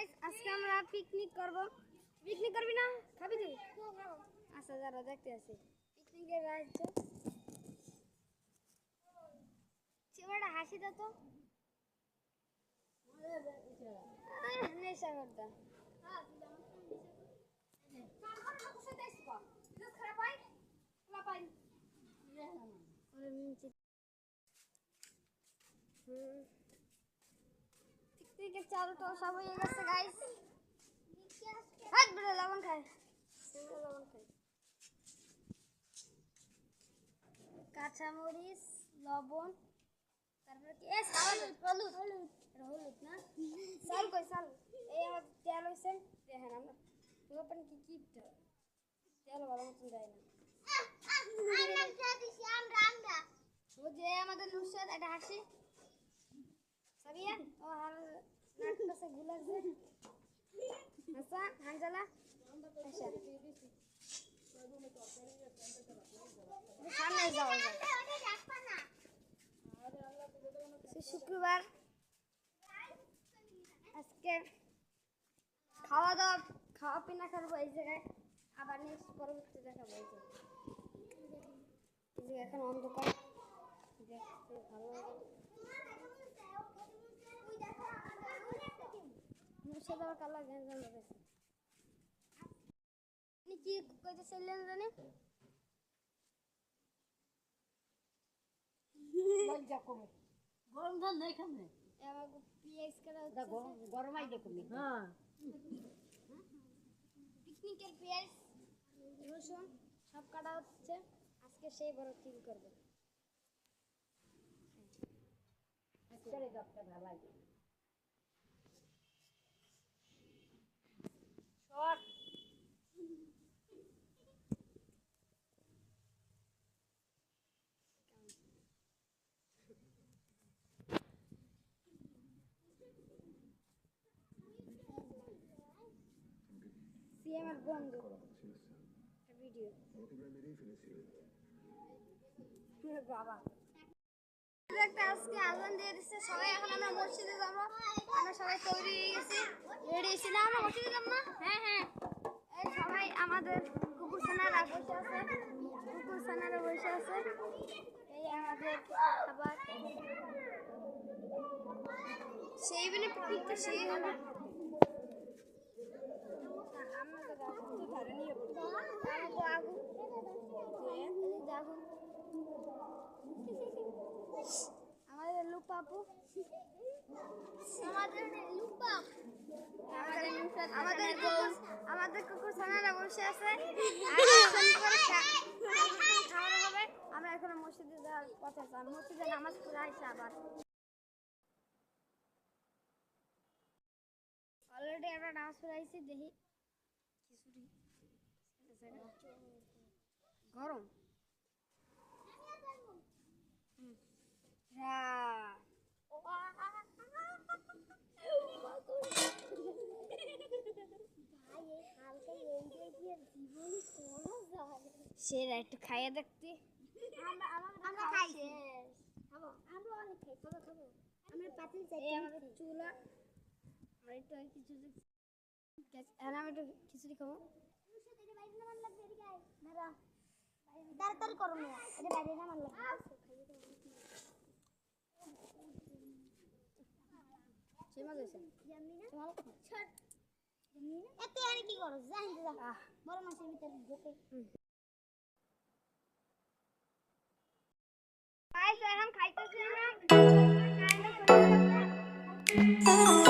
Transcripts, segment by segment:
Guys আজকে আমরা picnic করব। পিকনিক করবি না? খাবি তুই? আচ্ছা যারা দেখতে আসি। পিকনিকের রাজ্য। চিমাটা হাসি দাও তো। নেশা করতা পিকনিকের চাল তো সব হয়ে গেছে গাইস হাত বেড়ে লবণ খায় লবণ খায় কাঁচামরিচ লবণ তারপরে কি এ হলুদ হলুদ হলুদ হলুদ না চাল কই চাল এই আমার তেল হইছে দেখেন আমরা তোমার কি কি হয়? তেল ভালো মতন দেয় না আমাদের নুসরাত একটা হাসি আচ্ছা শুক্রবার। আজকে খাওয়া দাওয়া খাওয়া পিনা করব এই জায়গায়। আবার নেক্সট পরবর্তী দেখাবো এই যে এই যে এখন অন্ধকার। ভালো লাগে। দেওয়ার কালার গ্যাঞ্জাম লাগাইছে আপনি কি কইতেছিলেন জানি? গরম ধান নেই খামে আমার পিএস করা হচ্ছে গরম গরমাই দেখো হ্যাঁ। পিকনিকের পেঁয়াজ রসুন সব কাটা হচ্ছে। আজকে সেই বড় কিল করবে। চলে দপটা ভালো লাগে। শর্ট সি আমার বন্ধু ভিডিও বাবা একটা আজকে আজান দিয়ে দিচ্ছে সবাই এখন আমরা মসজিদে যাব। আমরা সবাই তৈরি হয়ে গেছি। রেডি হয়েছি না? আমরা মসজিদে যাব না? হ্যাঁ হ্যাঁ। সবাই আমাদের কুকুর সানারা বসে আছে। কুকুর সানারা বসে আছে। এই আমাদের খাবার। সেই মানে পিকনিকটা সেই হবে আমাদের লুপাপু আমাদের লুপাপ আমাদের কুকুর আমাদের কুকুর সানারা বসে আছে। হবে। আমরা এখন মসজিদে যাওয়ার আছি। মসজিদে নামাজ পড়ে আসছে আবার। অলরেডি আমরা নামাজ পড়ে আইছি দেখি। গরম। হ্যাঁ। সেরা, একটু খাইয়ে দেখতে আমরা আমরা অনেক খাব খাব আমরা পাতিল চাই আমাদের চুলা আর একটু কিছু আর আমি খিচুড়ি খাব তাড়াতাড়ি করো না এটা বাইরে নামান লাগবে সে মাছ হয়েছে ভালো কথা এত আর কি করো? জানি যা। বড় মাছের ভিতরে ঢোকে। এখন না?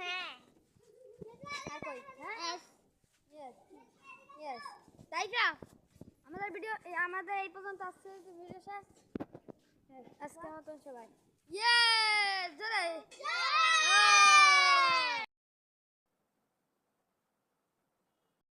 হ্যাঁ। আর কই হ্যাঁ এস ইয়েস ইয়েস তাই না আমাদের ভিডিও আমাদের এই পর্যন্ত আসছে ভিডিও শেষ। আজকে মতন সবাই। ইয়ে জোরে।